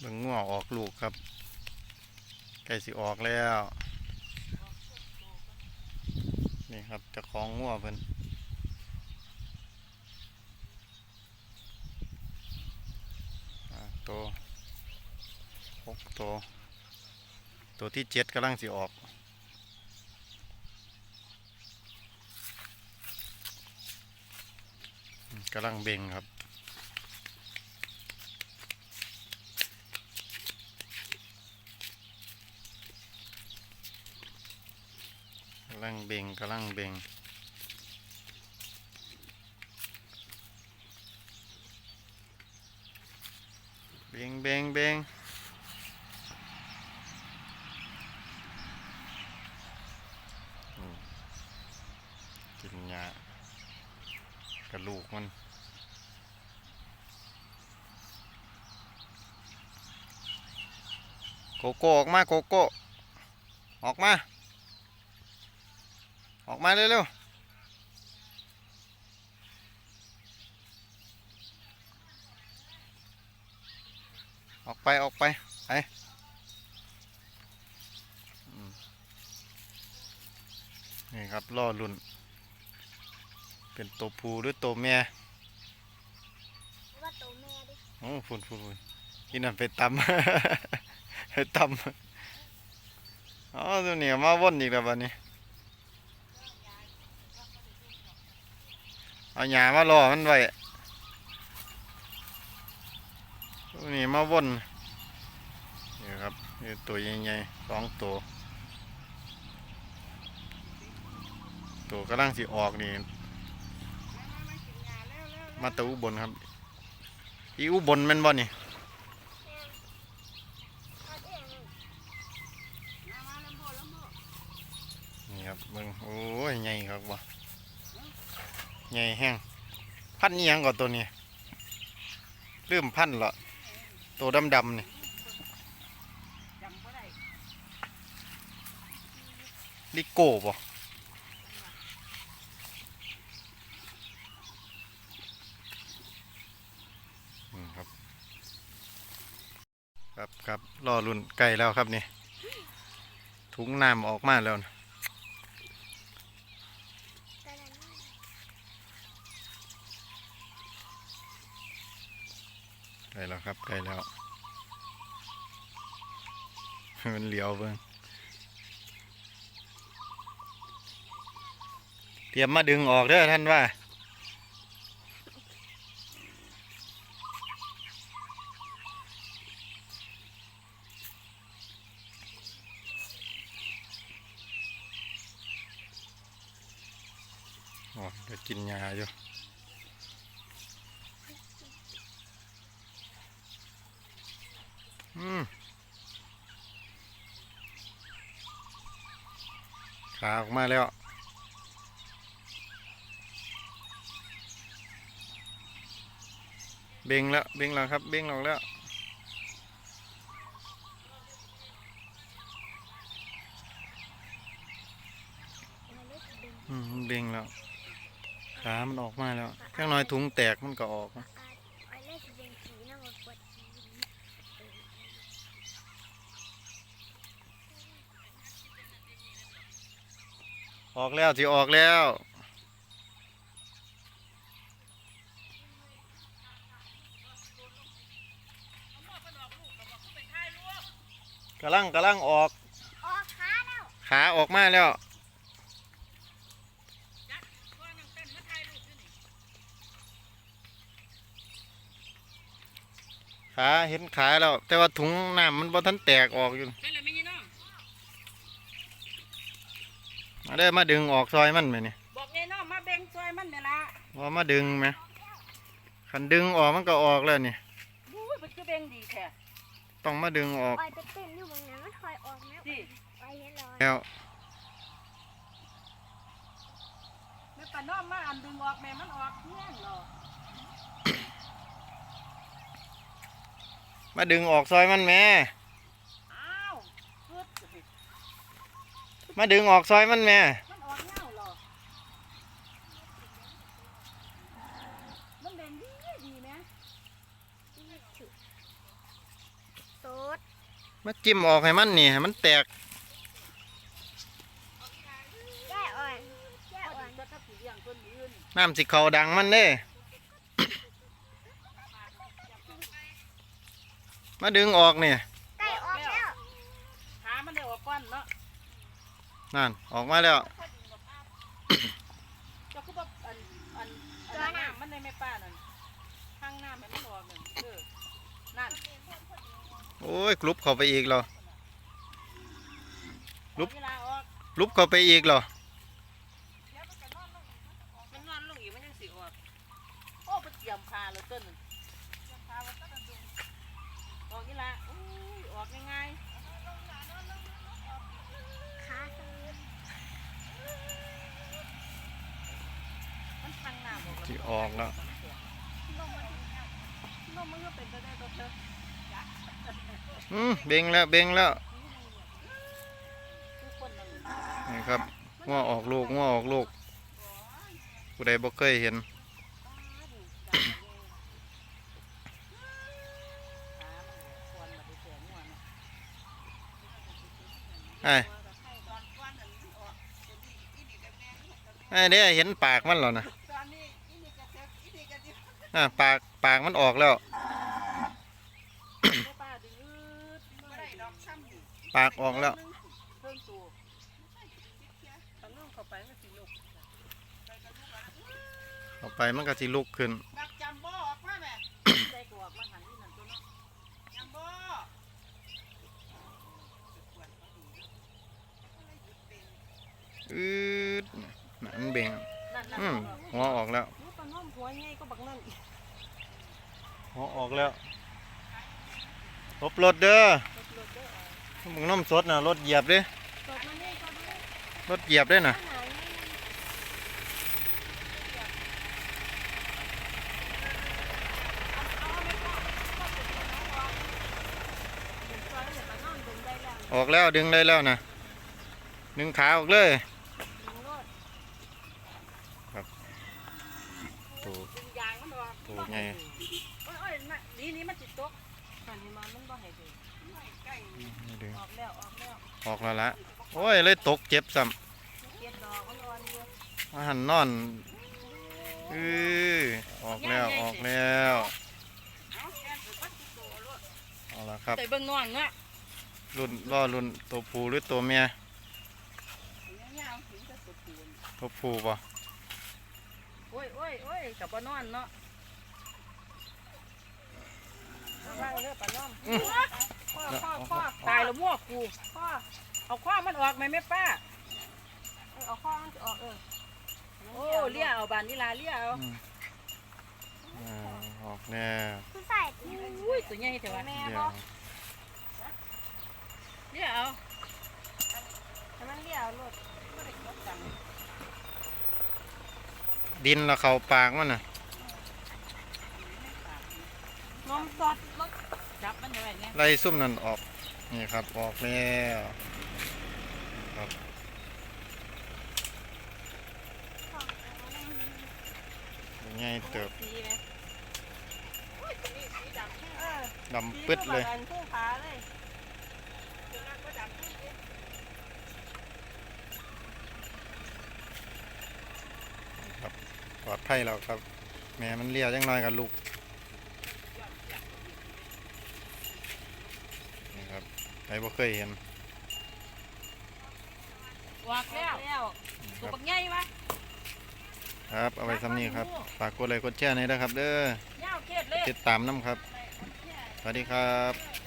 เบิ่งงัวออกลูกครับใกล้สิออกแล้ว นี่ครับจะของงัวเพิ่นตัวหกตัวตัวที่เจ็ดกำลังสิออกกำลังเบ่งครับำลังเบ่งกำลังเบ่งเบ่งเบ่งเบ่งกินหญ้ากระลูกมันโกโก้ออกมาโกโก้ออกมา ออกมาเร็วๆออกไปออกไปไปอืมนี่ครับล่อลุ่น เป็นตัวผู้หรือตัวแม่ว่าตัวแม่ดิโอ้ฝุ่นฝุ่นฝุ่นกินนั่นไปตำไปตำอ๋อตัวนี้มาวนอีกแล้วบัดนี้ เอาหญ้ามารอมันไว้ตัวนี้มาวนนี่ครับนี่ตัวใหญ่ๆสองตัว ตัวกำลังสิออกนี่มาตะอุบลครับ อีอุบลแม่นบ่นี่นี่ครับเบิ่งโอ้ ใหญ่แห้งพันธุ์อิหยังก่อนตัวนี้เริ่มพันละตัวดำๆนี่ลิโก้บ่อืมครับ ครับครับรอรุ่นไก่แล้วครับนี่ถุงน้ำออกมาแล้วนะ แต่ละนี่ ไก่แล้วครับไก่แล้วมันเหลียวเบิ่งเตรียมมาดึงออกเด้อท่านว่าโอ้จะกินยาอยู่ อืม ขาออกมาแล้ว เบ่งแล้ว เบ่งแล้วครับ เบ่งออกแล้วเบ่งแล้วขามันออกมาแล้วแค่น้อยถุงแตกมันก็ออกนะ อาไอ้เล็กเป็นสีนะมันปวดสี ออกแล้วที่ออกแล้วกำลังกำลังออก ออกขาแล้วขาออกมาแล้ว ขาเห็นขาแล้ว แต่ว่าถุงน้ำมันบ่ทันแตกออกอยู่ ใช่เลยไม่ยี่น้องมาได้อมาดึงออกซอยมันไหมนี่บอกไงน้องมาเบ่งซอยมันเนี่ยละว่ามาดึงไหมคันดึงออกมันก็ออกแล้วนี่บู้ยมันคือเบ่งดีแท้ต้องมาดึงออกปล่อยไปเต้นอยู่บางนั้นมันคอยออกนะสิไปเห็นรอยแล้วแม่ปาน้องมาอันดึงออกแม่มันออกเงี้ยเหรอมาดึงออกซอยมันแหม่ อ้าวกึดสิ มาดึงออกซอยมันแหม่มันออกเงาเหรอมันเบ่งดีดีไหมถือมาจิ้มออกให้มันนี่ให้มันแตกแย่อ่อนแย่พออ่อดีนก็ถ้าผีเลี้ยงคนอื่นน้ำสิเขาดังมันเด้มาดึงออกนี่ไก่ออกแล้ว ขามันได้ออกก้อนเนาะ นั่นออกมาแล้วเจ้าคือแบบอันอันอันน้ำมันในแม่ป้านั่นข้างน้ำให้มันออกนั่นเออนั่นโอ้ยกลุบเข้าไปอีกเหรอลุบเอาเวลาออกลุบเข้าไปอีกเหรอมันนอนลงอีกมันยังสิออกโอ้ไปเตรียมพาเลยต้นนั่นเตรียมพาไว้ต้นนั่นดูออกนี่ละอุ้ยออกง่ายข พังน้ำออกแล้วอืมเบ่งแล้วเบ่งแล้วนี่ครับง้อออกลูกง้อออกลูกผู้ใดบ่เคยเห็นไอ้ไอ้เด้เห็นปากมันแล้วนะ อ่าปากปากมันออกแล้ว ปากออกแล้วเพิ่มตัวทางนู้นเข้าไปมันกออกไปมันก็สิลุกขึ้นอืดนั่นเบ่งอืมหัวออกแล้ว ลูกปลาน้อมหัวใหญ่ก็บักนั่นหัวออกแล้วลบรถเด้อรถรถเด้อมึงน้ำสดน่ะรถเหยียบเด้รถมันนี่ก็ได้รถเหยียบเด้น่ะไหนออกแล้วดึงได้แล้วนะดึงขาออกเลยตัว ยางมันออก ตัวไง โอ้ยโอ้ยมาดีนี้มันจิตตกหันมามันบ่ให้ดู นี่ดึงออกแล้วออกแล้วออกแล้วละโอ้ยเลยตกเจ็บซ้เก็บดอกมันอ่อนอยู่ำอาหันนอนอือออกแล้วออกแล้วเอาละครับ ใส่เบิ่งน้องเนาะรุ่นล่อรุ่นตัวผู้หรือตัวเมียยาวๆถึงจะสุดปูนตัวผู้ป่ะโอ้ยโอ้ยโอ้ยกับปานอนเนาะ ว่างเด้อปานอนพ่อพ่อพ่อตายแล้วมั่วกูพ่อเอาข้อมันออกไหมแม่ป้า เอาข้อมันจะออกเออโอ้เลี้ยเอาบานนี่ลาเลี้ยเอาอืมอ่าออกแล้วคือใส่ตีอุ้ยตัวใหญ่เถอะวะเดี๋ยวเลี้ยเอาให้มันเลี้ยเอาลูกบ่ได้กดดันดินละเขาปากมันน่ะ นมสดรถจับมันยังไงเนี่ยไล่ซุ่มนั่นออกนี่ครับออกแล้วครับง่ายเติบสีไหมโอ้ยตัวนี้สีดำเออดำปึ๊ดเลยสีคู่ขาเลยตัวนั้นก็ดำปึ๊ดเลยปลอดภัยแล้วครับ แม่มันเลี้ยจังน้อยกับลูกนี่ ครับใครบ่เคยเห็นวากแล้วนี่ตัวครับปักใหญ่ปะครับเอาไว้ซ้ำนี้ครับฝากกดไลค์กดแชร์หน่อยนะครับ เด้อเงาวเทศเลยติดตามน้ำครับ สวัสดีครับ